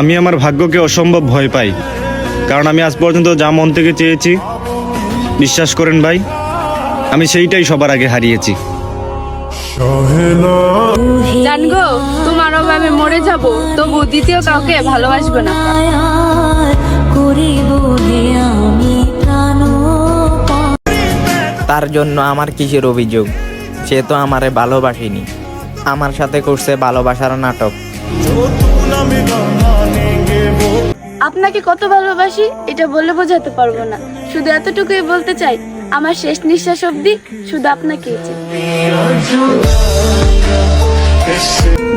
আমি আমার ভাগ্যকে অসম্ভব ভয় পাই। কারণ আমি আজ পর্যন্ত যা মন থেকে চেয়েছি বিশ্বাস করেন ভাই আমি সেইটাই সবার আগে হারিয়েছি। জানগো তোমার অভাবে মরে যাব তবু দ্বিতীয় কাউকে ভালোবাসবে না। তার জন্য আমার কিসের অভিযোগ? সে তো আমারে ভালোবাসেনি। আমার সাথে করছে ভালোবাসার নাটক। আপনাকে কত ভালোবাসি, এটা বলে বোঝাতে পারব না। শুধু এতটুকুই বলতে চাই, আমার শেষ নিঃশ্বাস অবধি শুধু আপনাকেই চাই।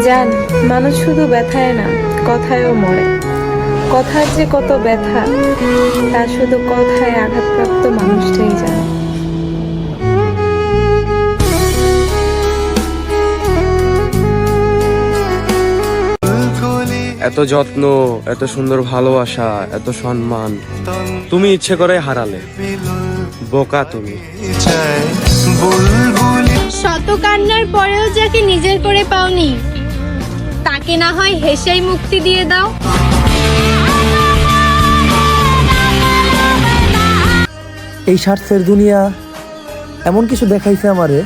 জান, মানুষ শুধু ব্যথায় না, কথায়ও মরে। কথার যে কত ব্যথা, তা শুধু কথায় আঘাতপ্রাপ্ত মানুষটাই জানে। এত যত্ন এত সুন্দর ভালোবাসা এত সম্মান। তুমি ইচ্ছে করে হারালে। বোকা তুমি। শত কান্নার পরেও যাকে নিজের করে পাওনি তাকে না হয় হেসেই মুক্তি দিয়ে দাও। এই স্বার্থের দুনিয়া এমন কিছু দেখাইছে আমারে।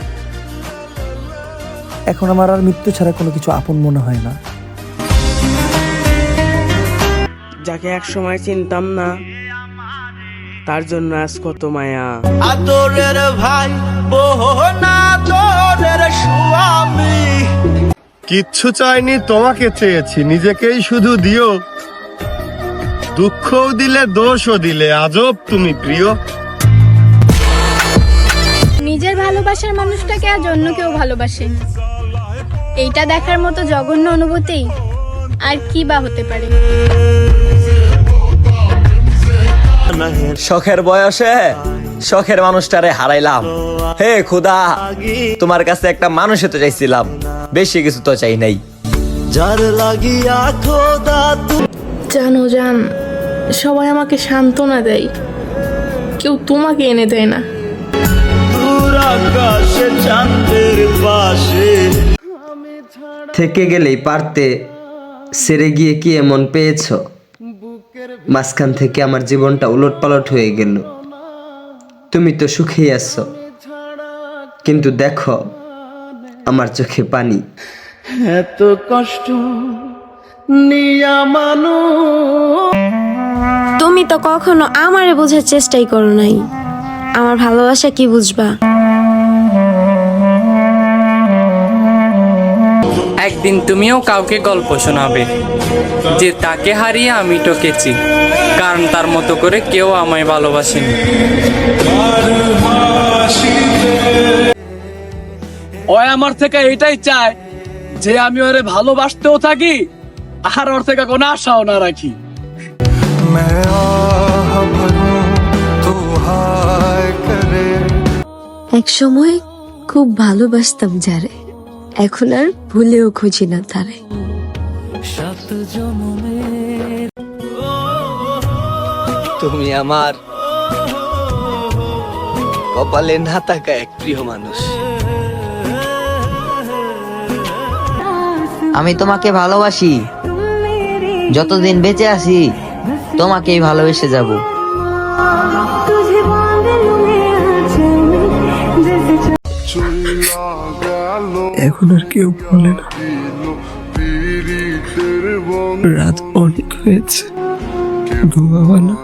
এখন আমার আর মৃত্যু ছাড়া কোনো কিছু আপন মনে হয় না। যাকে এক সময় চিনতাম না তার জন্য আজ কত মায়া। আদরের ভাই কিচ্ছু চাইনি তোমাকে চেয়েছি নিজেকেই শুধু দিও। দুঃখও দিলে দোষও দিলে আজব তুমি প্রিয়। নিজের ভালোবাসার মানুষটাকে আজ অন্য কেউ ভালোবাসে। এইটা দেখার মতো জঘন্য অনুভূতি আর কি বা হতে পারে? শখের বয়সে শখের মানুষটারে হারাইলাম। হে খুদা তোমার কাছে একটা মানুষ হতে চাইছিলাম। বেশি কিছু তো চাই নাই। জানো জান সবাই আমাকে সান্ত্বনা দেয়। কেউ তোমাকে এনে দেয় না। থেকে গেলেই পারতে সেরে গিয়ে কি এমন পেয়েছ? মাঝখান থেকে আমার জীবনটা উলট পালট হয়ে গেল। তুমি তো সুখেই আছো। কিন্তু দেখো আমার চোখে পানি। এত কষ্ট নিয়া মানুষ। তুমি তো কখনো আমারে বোঝার চেষ্টাই করো নাই। আমার ভালোবাসা কি বুঝবা? একদিন তুমিও কাউকে গল্প শোনাবে যে তাকে হারিয়ে আমি টকেছি কারণ তার মতো করে কেউ আমায় ভালোবাসেনি। ও আমার থেকে এটাই চায় যে আমি ওরে ভালোবাসতেও থাকি আর ওর থেকে কোনো আশাও না রাখি। এক সময় খুব ভালোবাসতাম যারে। এখন আর ভুলেও খুঁজি না তারে। তুমি আমার কপালে না থাকা এক প্রিয় মানুষ। আমি তোমাকে ভালোবাসি। যতদিন বেঁচে আছি তোমাকেই ভালোবেসে যাব। এখন আর কেউ বলে না। রাত অনেক হয়েছে। ঘুমাবা না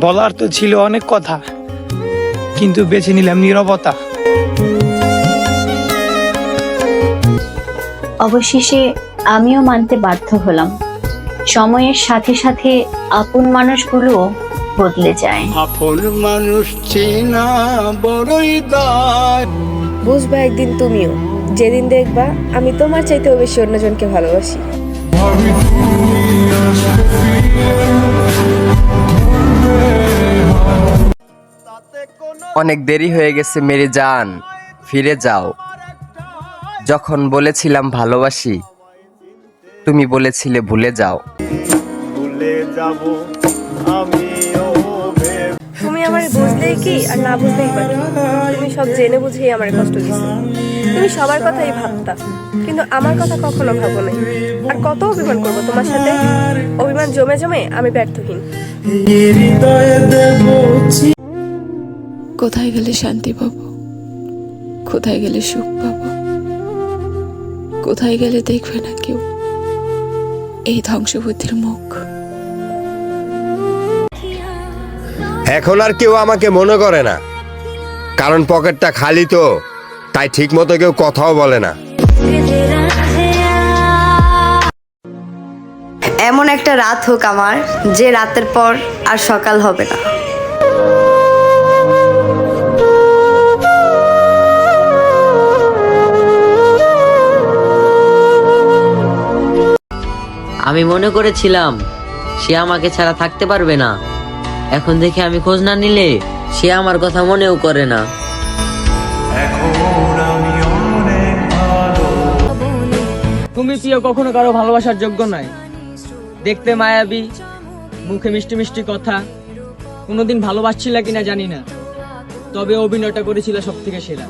বলার তো ছিল অনেক কথা কিন্তু বেছে নিলাম নীরবতা। অবশেষে আমিও মানতে বাধ্য হলাম। সময়ের সাথে সাথে আপন মানুষগুলো বদলে যায়। আপন মানুষ চেনা বড়ই দায়। বুঝবা একদিন তুমিও যেদিন দেখবা আমি তোমার চাইতেও বেশি অন্যজনকে ভালোবাসি। অনেক দেরি হয়ে গেছে মেরে যান ফিরে যাও। যখন বলেছিলাম ভালোবাসি তুমি বলেছিলে ভুলে যাও। তুমি আমার বুঝলেই কি আর না বুঝলেই কি? তুমি সব জেনে বুঝেই আমার কষ্ট দিছো তুমি সবার কথাই ভাবতা, কিন্তু আমার কথা কখনো ভাবো নাই। আর কত অভিমান করব তোমার সাথে? অভিমান জমে জমে আমি ব্যর্থহীন। কোথায় গেলে শান্তি পাবো? কোথায় গেলে সুখ পাবো? কোথায় গেলে দেখবে না কেউ? এই ধ্বংসবুদ্ধির মুখ। এখন আর কেউ আমাকে মনে করে না। কারণ পকেটটা খালি তো তাই ঠিক মতো কেউ কথাও বলে না। এমন একটা রাত হোক আমার যে রাতের পর আর সকাল হবে না। আমি মনে করেছিলাম সে আমাকে ছাড়া থাকতে পারবে না। এখন দেখে আমি খোঁজ না নিলে সে আমার কথা মনেও করে না। তুমি প্রিয় কখনো কারও ভালোবাসার যোগ্য নয়। দেখতে মায়াবী মুখে মিষ্টি মিষ্টি কথা। কোনোদিন ভালোবাসছিল কিনা জানি না। তবে অভিনয়টা করেছিল সব থেকে সেরা